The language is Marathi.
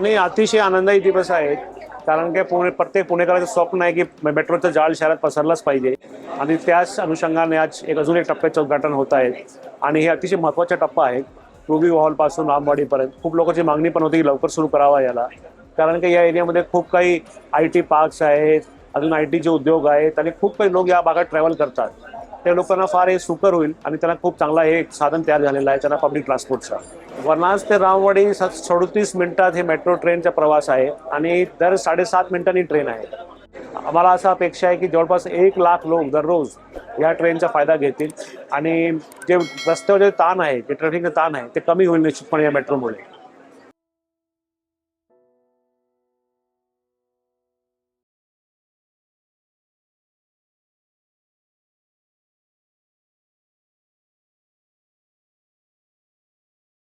नाही अतिशय आनंदायी दिवस आहेत. कारण की पुणे प्रत्येक पुणेकराचं स्वप्न आहे की मेट्रोचं जाळ शहरात पसरलंच पाहिजे. आणि त्याच अनुषंगाने आज एक अजून एक टप्प्याचं उद्घाटन होत आहे. आणि हे अतिशय महत्त्वाचा टप्पा आहे रुबी हॉलपासून रामवाडीपर्यंत खूप लोकांची मागणी पण होती की लवकर सुरू करावा याला. कारण की या एरियामध्ये खूप काही आय टी पार्क्स आहेत अजून आय टीचे उद्योग आहेत आणि खूप काही लोक या भागात ट्रॅव्हल करतात. त्या लोकांना फार हे सुकर होईल आणि त्यांना खूप चांगला हे एक साधन तयार झालेलं आहे त्यांना पब्लिक ट्रान्सपोर्टचा वनाज ते रामवाडी सदतीस मिनिटात हे मेट्रो ट्रेनचा प्रवास आहे आणि दर साडेसात मिनिटांनी ट्रेन आहे. आम्हाला असं अपेक्षा आहे की जवळपास एक लाख लोक दररोज या ट्रेनचा फायदा घेतील आणि जे रस्त्यावर जे ताण आहे जे ट्रॅफिकचं ताण आहे ते कमी होईल निश्चितपणे या मेट्रोमुळे